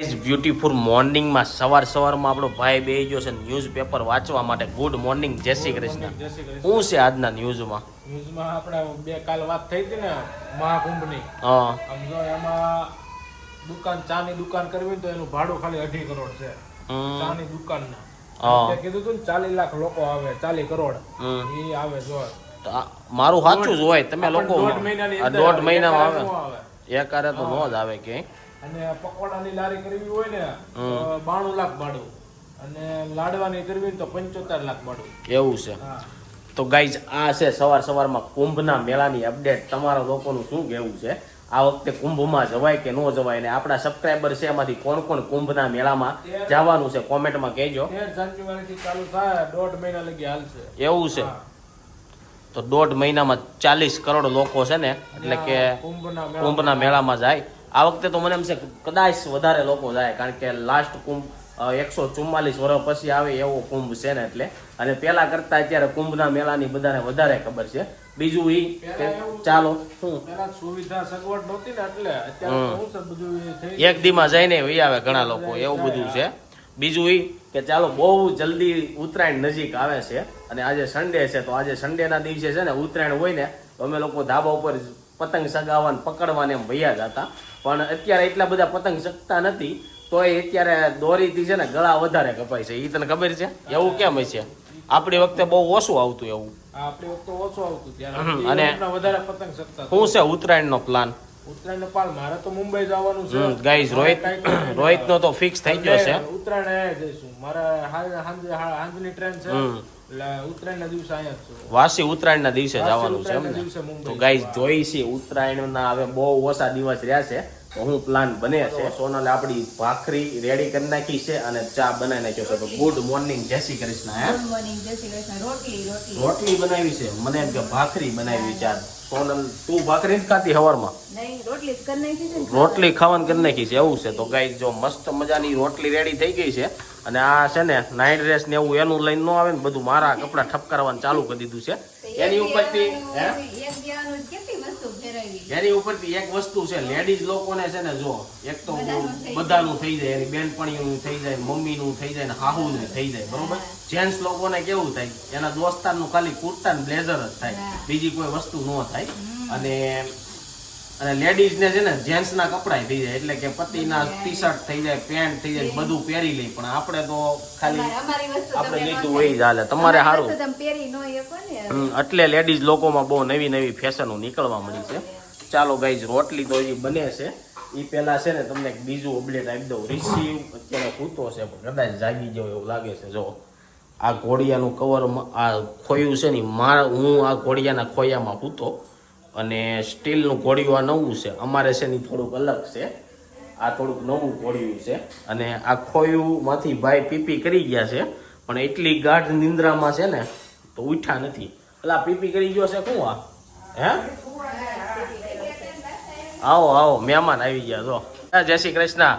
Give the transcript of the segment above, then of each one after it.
Beautiful મોર્નિંગમાં સવાર સવારમાં આપણો ભાઈ બે ગયો છે ન્યૂઝપેપર વાંચવા માટે. ગુડ મોર્નિંગ જય શ્રી કૃષ્ણ. શું છે આજના ન્યૂઝમાં ન્યૂઝમાં આપણે બે કાલ વાત થઈ હતી ને મહાકુંભની. હા. સમજો એમાં દુકાન ચાની દુકાન કરવી તો એનું ભાડું ખાલી અઢી કરોડ છે. ચાની દુકાનના. કીધું હતું ને ચાલીસ લાખ લોકો આવે ચાલીસ કરોડ. એ આવે જો. મારું સાચું જ હોય તમે લોકો દોઢ મહિનામાં આવે. નો કરે એકારે તો નો જ આવે કે. અને પકોડાની લારી કરવી હોય ને બાણું લાખ ભાડું અને લાડવાની કરવી તો પંચોતેર લાખ ભાડું એવું છે. તો ગાઈઝ આ છે સવાર સવારમાં કુંભના મેળાની અપડેટ તમારા લોકોનું શું કહેવું છે? આ વખતે કુંભમાં જવાય કે ન જવાય ને આપણા સબસ્ક્રાઈબર છે એમાંથી કોણ કોણ કુંભના મેળામાં જવાનું છે કોમેન્ટમાં કહેજો. ચાલુ થાય દોઢ મહિના લગી હાલશે એવું છે. તો દોઢ મહિનામાં ચાલીસ કરોડ લોકો છે ને એટલે કે કુંભના મેળામાં જાય. આ વખતે તો મને એમ છે કદાચ વધારે લોકો જાય કારણ કે લાસ્ટ કુંભ એકસો ચુમ્માલીસ વર્ષ પછી આવે એવો કુંભ છે ને એટલે. અને પેલા કરતા અત્યારે કુંભના મેળાની બધાને વધારે ખબર છે. બીજું ઈ ચાલો. શું સુવિધા સગવડ નહોતી ને એટલે અત્યારે એક દીમાં જઈને વહી આવે ઘણા લોકો એવું બધું છે. બીજું ઈ કે ચાલો બહુ જલ્દી ઉત્તરાયણ નજીક આવે છે. અને આજે સન્ડે છે તો આજે સન્ડેના દિવસે છે ને ઉત્તરાયણ હોય ને તો અમે લોકો ધાબા ઉપર પતંગ સગાવવા પકડવાને એમ ભૈયા જતા પણ અત્યારે એટલા બધા પતંગ શકતા નથી તો એ અત્યારે દોરીથી છે ને ગળા વધારે કપાય છે. એ તને ખબર છે? એવું કેમ છે? આપણી વખતે બહુ ઓછું આવતું એવું. આપણી વખતે ઓછું આવતું ત્યારે અને- વધારે પતંગ શકતા શું છે ઉત્તરાયણનો પ્લાન ઉત્તરાયણ પાલ મારે તો મુંબઈ જવાનું છે. ગાઈઝ રોહિત રોહિત નો તો ફિક્સ થઈ ગયો છે. ઉત્તરાયણ જઈશું. મારે હાંજે હાંજની ટ્રેન છે. વાસી ઉત્તરાયણના દિવસે જવાનું છે એમ ને? તો ગાઈઝ જોઈ છે ઉત્તરાયણના હવે બહુ ઓછા દિવસ રહ્યા છે. હું પ્લાન બને છે. સોનલ આપણી ભાખરી રેડી કરી નાખી છે અને ચા બનાવી નાખ્યો છે. તો ગુડ મોર્નિંગ જય શ્રી કૃષ્ણ હે? ગુડ મોર્નિંગ જય શ્રી કૃષ્ણ. રોટલી રોટલી. રોટલી બનાવી છે. મને એમ કે ભાખરી બનાવી ચાર સોનલ તું ભાખરી જ ખાતી હવારમાં? નહીં રોટલી જ કરી નાખી છે રોટલી ખાવાનું કરી નાખી છે. એવું છે. તો ગાઈ જો મસ્ત મજાની રોટલી રેડી થઈ ગઈ છે અને આ છે ને નાઇટ ડ્રેસ ને એવું એનું લઈને ન આવે ને બધું મારા કપડા ઠપકારવાનું ચાલુ કરી દીધું છે. એની ઉપરથી હે? એક ઉપરથી એની ઉપરથી એક વસ્તુ છે લેડીઝ લોકોને છે ને જો એક તો બધાનું થઈ જાય. એની બેનપણીનું થઈ જાય મમ્મીનું થઈ જાય ને હાહુનું થઈ જાય બરોબર? જેન્ટ્સ લોકોને કેવું થાય એના દોસ્તારનું ખાલી કુર્તા ને બ્લેઝર જ થાય. બીજી કોઈ વસ્તુ ન થાય. અને અને લેડીઝ ને છે ને જેન્ટ્સ ના કપડાય થઈ જાય એટલે કે પતિના ટી શર્ટ થઈ જાય પેન્ટ થઈ જાય બધું પહેરી લે પણ આપણે તો ખાલી આપણે લીધું હોય જ હાલે. તમારે સારું એટલે લેડીઝ લોકોમાં બહુ નવી નવી ફેશનો નીકળવા મળી છે. ચાલો ગાઈઝ રોટલી તો એવી બને છે. એ પહેલા છે ને તમને બીજું અપડેટ આપી દઉં. રિસીવ અત્યારે સૂતો છે પણ કદાચ જાગી જાવ એવું લાગે છે. જો આ ઘોડિયાનું કવર આ ખોયું છે ને મારા હું આ ઘોડિયાના ખોયામાં સૂતો. અને સ્ટીલનું ઘોડિયું આ નવું છે. અમારે છે ને થોડુંક અલગ છે. આ થોડુંક નવું ઘોડિયું છે. અને આ ખોયુંમાંથી ભાઈ પીપી કરી ગયા છે. પણ એટલી ગાઢ નિંદ્રામાં છે ને, તો ઉઠ્યા નથી. એટલે આ પીપી કરી ગયો છે શું આ? હે? આવો આવો, મહેમાન આવી ગયા, જો. જય શ્રી કૃષ્ણ.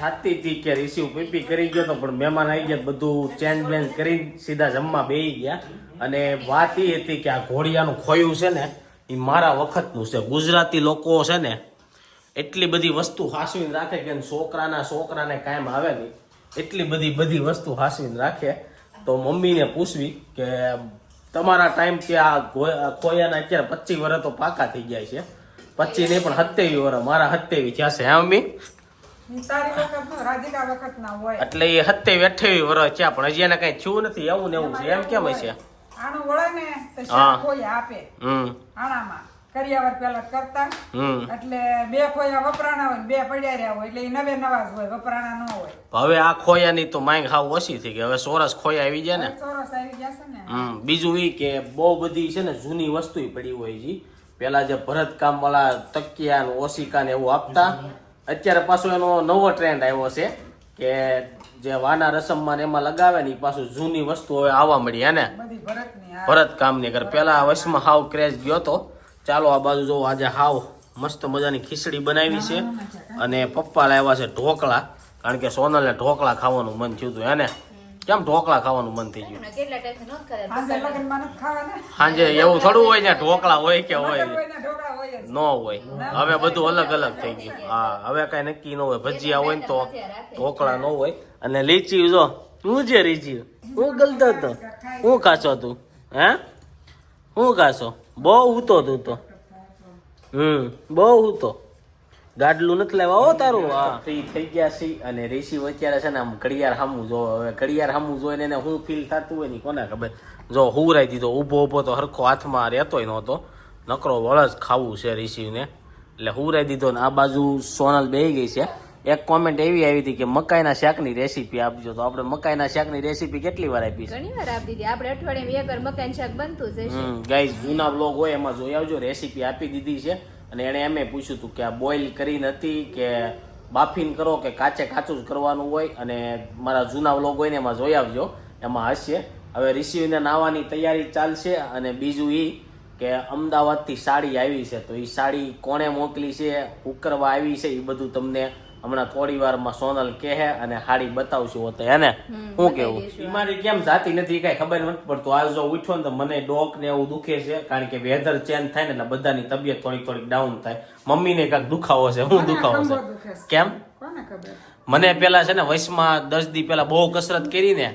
થતી હતી કે રિસીવ પીપી કરી ગયો તો, પણ મહેમાન આવી ગયા, બધું ચેન્જ બેન્જ કરી સીધા જમવા બેસી ગયા. અને વાત એ હતી કે આ ઘોડિયાનું ખોયું છે ને એ મારા વખતનું છે. ગુજરાતી લોકો છે ને એટલી બધી વસ્તુ હાસવીને રાખે કે છોકરાના છોકરાને કાયમ આવે નહીં. એટલી બધી બધી વસ્તુ હાસવીને રાખે. તો મમ્મીને પૂછવી કે તમારા ટાઈમ કે આ ખોયાના અત્યારે પચીસ વર્ષ તો પાકા થઈ જાય છે. પચીસ નહીં પણ સત્યાવી વર્ષ મારા સત્યાવી થયા છે હે મમ્મી? એટલે એ સત્યાવી અઠ્યાવી વર્ષ છે પણ હજી એને કઈ થયું નથી એવું ને એવું છે. એમ કેમ છે? આનું વળે ને તો શાક કોઈ આપે. આણામાં. કરિયાવર પેલા કરતા. એટલે બે ખોયા વપરાણા હોય બે પડ્યા રહ્યા હોય એટલે નવે નવા જ હોય વપરાણા ન હોય. હવે આ ખોયાની તો માંગ હાવ ઓછી થઈ ગઈ. હવે સોરસ ખોયા આવી જાય ને? સોરસ આવી જશે ને. બીજું એ કે બહુ બધી છે ને જૂની વસ્તુ પડી હોય છે. પેલા જે ભરતકામ વાળા તકિયા ને ઓશિકા ને એવું આપતા. અત્યારે પાછો એનો નવો ટ્રેન્ડ આવ્યો છે કે જે વાના રસમમાં ને એમાં લગાવે ને પાછું જૂની વસ્તુ હવે આવવા મળી હે ને? બધી ભરતની ભરત કામની કર પેલા વશમાં હાવ ક્રેઝ ગયો તો. ચાલો આ બાજુ જો આજે હાવ મસ્ત મજાની ખીચડી બનાવી છે. અને પપ્પા લાવ્યા છે ઢોકળા કારણ કે સોનલને ઢોકળા ખાવાનું મન થયું હતું એને કેમ ઢોકળા ખાવાનું મન થઈ ગયું? સાંજે એવું થોડું હોય ને ઢોકળા હોય કે હોય. ન હોય હવે બધું અલગ અલગ થઈ ગયું. હા હવે કઈ નક્કી ન હોય. ભજીયા હોય ને તો ઢોકળા ન હોય. અને લીચી જો, હું જે રીચી હું ગલતો હતો. હું કાચો તું, હે? હું કાચો બહુ ઉતો તું તો. હમ, બહુ ઉતો ગાડલું નથી લેવા હો તારું, હા. ફ્રી થઈ ગયા છે અને ઋષિ અત્યારે છે ને આમ ઘડિયાળ સામું જો, હવે ઘડિયાળ સામું જોઈને એને હું ફીલ થતું હોય ને કોને ખબર? જો હુરાઈ દીધો, ઊભો ઊભો તો હરખો હાથમાં રહેતોય નહોતો. નકરો વળસ ખાવું છે ઋષિને. એટલે હુરાઈ દીધો ને આ બાજુ સોનલ બેહી ગઈ છે. એક કોમેન્ટ એવી આવી હતી કે મકાઈના શાકની રેસીપી આપજો. તો આપણે મકાઈના શાકની રેસીપી કેટલી વાર આપી છે? ઘણી વાર આપી દીધી. આપણે અઠવાડિયામાં એક વાર મકાન શાક બનતું જ હશે. ગાઈઝ જૂના બ્લોગ હોય એમાં જોઈ આવજો. રેસીપી આપી દીધી છે. અને એણે એમ પૂછ્યું હતું કે આ બોઇલ કરી નથી કે બાફીન કરો કે કાચે કાચું જ કરવાનું હોય. અને મારા જૂના બ્લોગ હોય ને એમાં જોઈ આવજો. એમાં હશે. હવે રિસીવને નાવાની તૈયારી ચાલશે અને બીજું એ કે અમદાવાદથી સાડી આવી છે. તો એ સાડી કોણે મોકલી છે? ઉકરવા આવી છે? એ બધું તમને હમણાં થોડી વારમાં સોનલ કહે અને હાડી બતાવશું હોતે એને શું કેવું? બીમારી મારી કેમ જાતી નથી કઈ ખબર નથી પડતું. આજ જો ઉઠ્યો ને તો મને ડોક ને એવું દુખે છે કારણ કે વેધર ચેન્જ થાય ને એટલે બધાની તબિયત થોડીક થોડીક ડાઉન થાય. મમ્મીને કાંઈક દુખાવો છે હું દુખાવો છે? કેમ? મને પેલા છે ને વયસમાં દસ દી પેલા બહુ કસરત કરી ને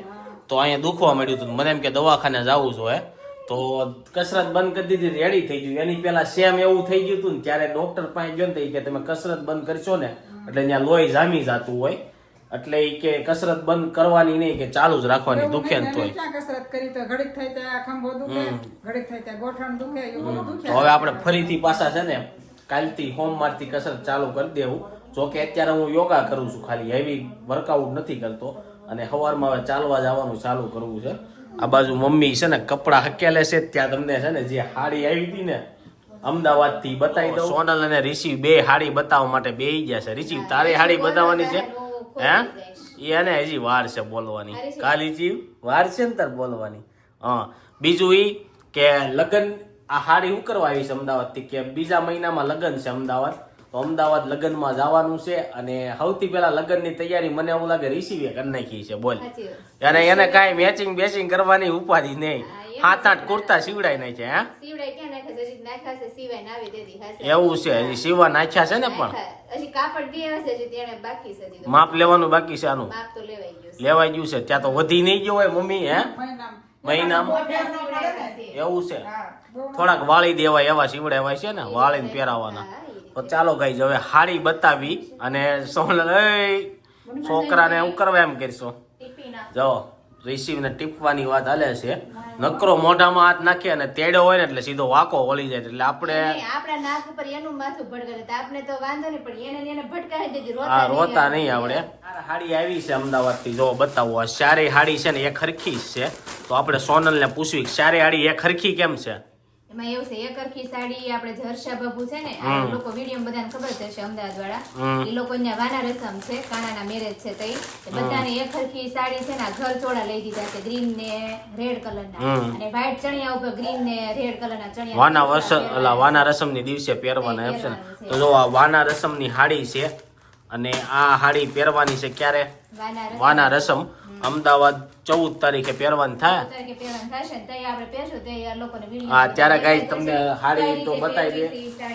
તો અહીંયા દુખવા મળ્યું હતું. મને એમ કે દવાખાને જવું જોઈએ તો કસરત બંધ કરી દીધી રેડી થઈ ગયું. એની પેલા સેમ એવું થઈ ગયું હતું ને ત્યારે ડોક્ટર પાસે ગયો ને તો કે તમે કસરત બંધ કરશો ને એટલે ત્યાં લોહી જામી જતું હોય. એટલે એ કે કસરત બંધ કરવાની નહીં કે ચાલુ જ રાખવાની દુખે ને તોય. કસરત કરી તો ઘડીક થાય ત્યાં ખંભો દુખે ઘડીક થાય ત્યાં ગોઠણ દુખે એવું બધું દુખે. તો હવે આપણે ફરીથી પાછા છે ને કાલથી સોમવારથી કસરત ચાલુ કરી દેવું. જો કે અત્યારે હું યોગા કરું છું ખાલી હેવી વર્કઆઉટ નથી કરતો. અને સવારમાં હવે ચાલવા જવાનું ચાલુ કરવું છે. આ બાજુ મમ્મી છે ને કપડા હકેલે છે. ત્યાં તમને છે ને જે હાડી આવી હતી ને અમદાવાદથી બતાવી દઉં. સોનલ અને રિશિવ બે હાડી બતાવવા માટે બે ગયા છે. રિશિવ તારી હાડી બતાવવાની છે? હે એને હજી વાર છે બોલવાની. કાલી જીવ વાર છે ને તાર બોલવાની? હા. બીજું ઈ કે લગ્ન આ હાડી હું કરવા આવી છે અમદાવાદથી કે બીજા મહિનામાં લગ્ન છે અમદાવાદ? તો અમદાવાદ લગ્નમાં જવાનું છે અને સૌથી પહેલા લગ્નની તૈયારી મને એવું લાગે રિસીવે કરી નાખી છે બોલ. અને એને કાંઈ મેચિંગ બેચિંગ કરવાની ઉપાધિ નહીં. સાત આઠ કુર્તા સીવડાઈ નાખ્યા છે સિવાય ના આવી દેતી હાશે. એવું છે હજી સીવા નાખ્યા છે ને પણ? નાખ્યા. હજી કાપડ દે હશે હજી તેને બાકી છે હજી તો. માપ લેવાનું બાકી છે આનું? માપ લેવાઈ ગયું છે. લેવાઈ ગયું છે ત્યાં તો વધી નહીં ગયો હોય મમ્મી હે? મહિનામાં. એવું છે. થોડાક વાળી દેવાય એવા સીવડાવાય છે ને વાળીને પહેરાવાના. હા. તો ચાલો ગાઈ હવે હાડી બતાવી અને સોનલ છોકરાને હું કરવા એમ કરશો. જો રિસીવને ટીપવાની વાત હાલે છે. નકરો મોઢામાં હાથ નાખે અને તેડો હોય ને એટલે સીધો વાકો વળી જાય એટલે આપણે આપણા નાક ઉપર એનું માથું ભડકે તો આપણે તો વાંધો નહીં પણ એને એને ભટકાવી દેજે રોતા હા રોતા નહીં આવડે હાડી આવી છે અમદાવાદથી જો બતાવો સારી હાડી છે ને એ ખરખી છે. તો આપણે સોનલ ને પૂછવી સારી હાડી એ ખરખી કેમ છે? એમાં એવું છે એક હરખી સાડી આપણે જે બાબુ છે ને આ લોકો વીડિયો બધાને ખબર જ હશે અમદાવાદ વાળા. એ લોકો અહીંયા વાના રસમ છે કાણાના મેરેજ છે તઈ. બધાને એક હરખી સાડી છે ને ઘર ચોળા લઈ દીધા છે ગ્રીન ને રેડ કલર ના. અને વ્હાઈટ ચણિયા ઉપર ગ્રીન ને રેડ કલર ના ચણિયા વાના વર્ષ એટલે વાના રસમની દિવસે પહેરવાના એમ છે ને. તો જો આ વાના રસમની હાડી છે અને આ હાડી પહેરવાની છે ક્યારે? વાના રસમ. વાના રસમ. અમદાવાદ ચૌદ તારીખે પહેરવાન થાય. હા ત્યારે ગાઈ કઈ તમને હાડી તો બતાવી દે.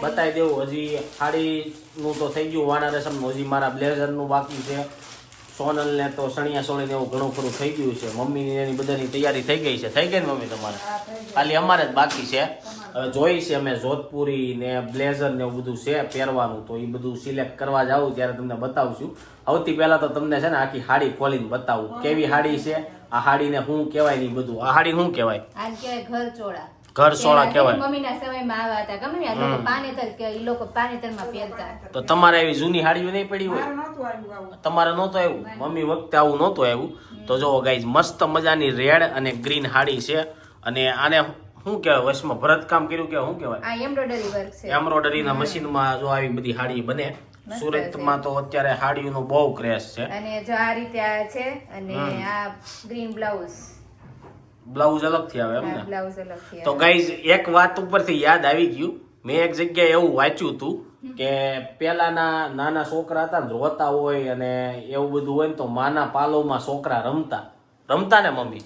બતાવી દેવું. હજી હાડી નું તો થઈ ગયું વાના રસમ હજી મારા બ્લેઝરનું બાકી છે. સોનલ ને તો સણિયા સોણી ને એવું ઘણું ખરું થઈ ગયું છે. મમ્મી ની એની બધાની તૈયારી થઈ ગઈ છે. થઈ ગઈ ને મમ્મી તમારે? ખાલી અમારે જ બાકી છે. હવે જોઈ છે અમે જોધપુરી ને બ્લેઝર ને એવું બધું છે પહેરવાનું. તો એ બધું સિલેક્ટ કરવા જાવ ત્યારે તમને બતાવશું. સૌથી પહેલા તો તમને છે ને આખી હાડી ખોલીને બતાવું. કેવી હાડી છે આ હાડીને શું કહેવાય ને બધું. આ હાડી શું કહેવાય? ઘર ચોળા. ઘર સોળા કહેવાય. મમ્મીના સમયમાં આવા હતા. ગમે ને આ લોકો પાનેતર કે ઈ લોકો પાનેતરમાં પહેરતા. તો તમારે એવી જૂની હાડીઓ નહીં પડી હોય? તમારે નહોતું આવ્યું? મમ્મી વખતે આવું નહોતું આવ્યું. તો જો ગાઈઝ મસ્ત મજાની રેડ અને ગ્રીન હાડી છે. અને આને શું કહેવાય વશમાં ભરતકામ કર્યું કે શું કહેવાય? આ એમ્બ્રોઇડરી વર્ક છે. એમ્બ્રોઇડરીના મશીનમાં જો આવી બધી હાડી બને સુરતમાં તો અત્યારે હાડીઓનો બહુ ક્રેઝ છે. અને જો આ રીતે આ છે અને આ ગ્રીન બ્લાઉઝ બ્લાઉઝ અલગથી આવે એમ ને? બ્લાઉઝ અલગથી તો ગાઈઝ એક વાત ઉપરથી યાદ આવી ગયું. મેં એક જગ્યાએ એવું વાંચ્યું હતું કે પેલાના નાના છોકરા હતા ને રોતા હોય અને એવું બધું હોય ને તો માના પાલોમાં છોકરા રમતા. રમતા ને મમ્મી?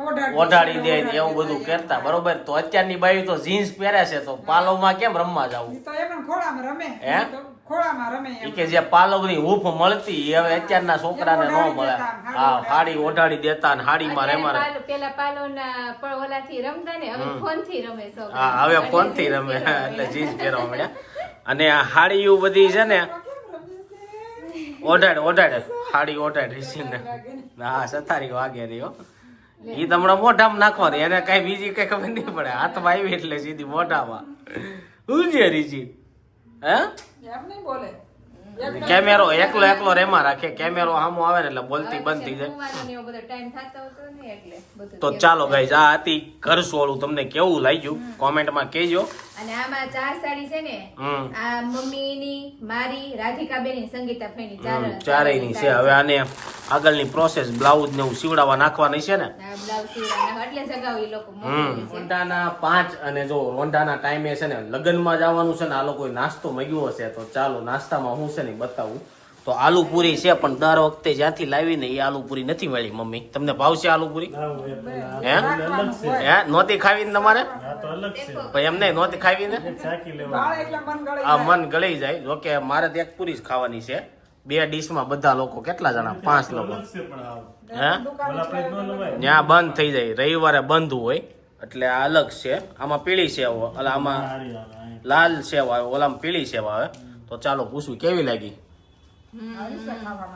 ઓઢાડી ઓઢાડી દે ને એવું બધું કરતા બરોબર? તો અત્યારની બાઈ તો જીન્સ પહેરે છે તો પાલવમાં કેમ રમવા જવું? ઈ એ પણ ખોળામાં રમે. હે? ઈ તો ખોળામાં રમે ઈ એમ. કે જે પાલવની હૂફ મળતી હવે અત્યારના છોકરાને ન મળે. હા હાડી હાડી ઓઢાડી દેતા ને રેમારે પાલો- રમતા ને હવે ફોનથી રમે હા હવે ફોનથી રમે જીન્સ એટલે પહેરવા જીન્સ પહેરવા મળ્યા. અને આ બધી છે ને ઓઢાડ ઓઢાડ હાડી ઓઢાડ રીસીને હા સથારી વાગે રહ્યો એ તમને મોઢામાં નાખવાની એને કઈ બીજી કઈ ખબર નહીં પડે. હાથમાં આવી એટલે સીધી મોઢામાં. શું છે રીસી હે? કેમેરો એકલો એકલો રેમાં રાખે. કેમેરો સામો આવે ને એટલે બોલતી બંધ થઈ જાય તો ચાલો ગાઈઝ આ હતી ઘરસોળું તમને કેવું લાગ્યું? કોમેન્ટમાં કહેજો. અને આમાં ચાર સાડી છે ને આ મમ્મીની મારી રાધિકાબેનની સંગીતા ફઈની ચાર ચારેયની છે. હવે આને આગળની પ્રોસેસ બ્લાઉઝ ને એવું સીવડાવવા નાખવાની છે ને? એટલે લોકો રોંડાના પાંચ અને જો રોંડાના ટાઈમે છે ને લગ્નમાં જવાનું છે ને આ લોકોએ નાસ્તો માંગ્યો હશે તો ચાલો નાસ્તામાં હું છે ને બતાવું. તો આલુ પૂરી છે પણ દર વખતે જ્યાંથી લાવીને એ આલુ પૂરી નથી મળી મમ્મી. તમને ભાવશે આલુ પૂરી હે હે? નહોતી ખાવી ને તમારે? ભાઈ એમ નહીં નહોતી ખાવી ને? આ મન ગળી જાય. જોકે મારે તો એક પૂરી જ ખાવાની છે. બે ડીશમાં બધા લોકો કેટલા જણા? પાંચ લોકો. હે? ત્યાં બંધ થઈ જાય. રવિવારે બંધ હોય. એટલે આ અલગ છે. આમાં પીળી સેવ એટલે આમાં લાલ સેવ આવે ઓલામાં પીળી સેવ આવે. તો ચાલો પૂછવું કેવી લાગી?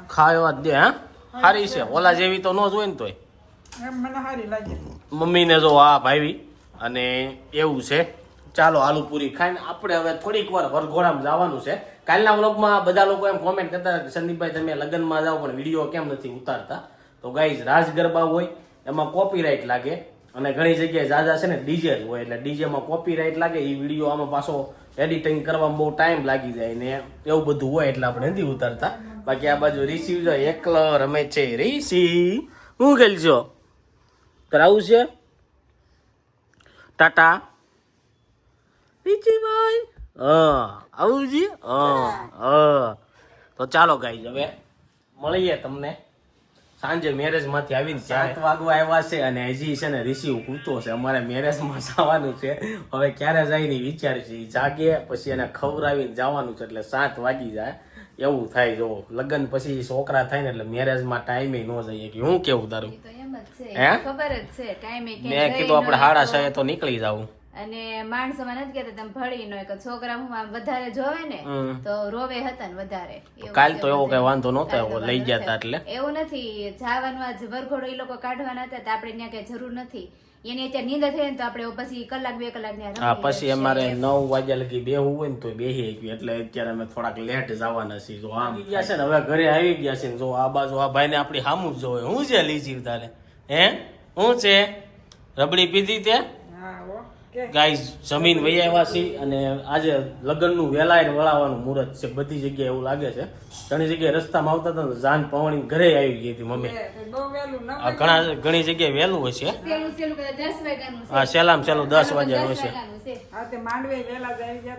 ખાવા જ દે હા? સારી છે. ઓલા જેવી તો ન જ હોય ને તોય. મમ્મીને જો આ ભાવી. અને એવું છે. ચાલો, આલુ પૂરી ખાઈને આપણે હવે થોડીક વાર વરઘોડામાં જવાનું છે. કાલના વ્લોગમાં બધા લોકો એમ કોમેન્ટ કરતા સંદીપભાઈ, તમે લગ્નમાં જાઓ, પણ વીડિયો કેમ નથી ઉતારતા? તો ગાઈઝ રાસ ગરબા હોય, એમાં કોપીરાઇટ લાગે અને ઘણી જગ્યાએ જાજા છે ને, ડીજે જ હોય. એટલે ડીજેમાં કોપીરાઇટ લાગે એ વીડિયો આમાં પાછો એડિટિંગ કરવામાં બહુ ટાઈમ લાગી જાય ને એવું બધું હોય એટલે આપણે નથી ઉતારતા. બાકી આ બાજુ રિસીવ જો, એકલો રમે છે. રીસી હું ગયેલ છો કરાવું છે? ટાટા. રીચીભાઈ હા આવું છે? હા હા. તો ચાલો ગાઈ હવે મળીએ તમને. સાંજે મેરેજમાંથી આવીને સાત વાગવા આવ્યા છે અને હજી છે ને ઋષિ કૂતો છે. અમારે મેરેજમાં જવાનું છે. હવે ક્યારે જાય ને વિચાર છે. જાગે પછી એને ખવડાવીને જવાનું છે. એટલે સાત વાગી જાય. એવું થાય જો લગ્ન પછી છોકરા થાય ને એટલે મેરેજમાં ટાઈમે ન જઈએ. કે હું કેવું તારું? હે? ખબર જ છે. ટાઈમે મેં કીધું આપણે હાડા છ તો નીકળી જાવું અને માણસોમાં નથી કે તમે ભળી નો કે છોકરા હું આમ વધારે જોવે ને તો રોવે હતા ને વધારે. કાલ તો એવો કઈ વાંધો નહોતો એવો લઈ ગયા તા એટલે. એવું નથી જવાનું આજ વરઘોડો એ લોકો કાઢવાના હતા તો આપણે ત્યાં કઈ જરૂર નથી. એની અત્યારે નીંદર થઈ ને તો આપણે પછી કલાક બે કલાક ત્યાં હા પછી અમારે નવ વાગ્યા લગી બેહવું હોય ને તો બેહી ગયું એટલે અત્યારે અમે થોડાક લેટ જવાના છીએ. જો આમ ગયા છે ને હવે ઘરે આવી ગયા છે ને જો આ બાજુ આ ભાઈને આપણી સામું જ જોવે. હું છે લીજી તારે હે? હું છે? રબડી પીધી તે? ગાઈઝ જમીન વૈયાવાસી અને આજે લગ્નનું વેલાય વળાવવાનું મુહૂર્ત છે. બધી જગ્યાએ એવું લાગે છે. ઘણી જગ્યાએ રસ્તામાં આવતા હતા ને જાન પવણી ઘરે આવી ગઈ હતી મમ્મી. ઘણા ઘણી જગ્યાએ વહેલું હોય છે. હા સેલામ સેલું દસ વાગ્યા વાગ્યાનું છે. તે ગયા ગયા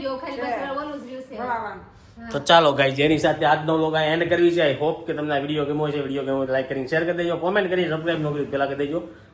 ગયો ચાલો ગાઈ જેની સાથે આજનો લોગ એન્ડ કરવી છે. આઈ હોપ કે તમને આ વીડિયો ગમ્યો છે વીડિયો ગમ્યો લાઈક કરીને શેર કરી દેજો. કોમેન્ટ કરી સબસ્ક્રાઈબ ન કરી પેલા કરી દેજો.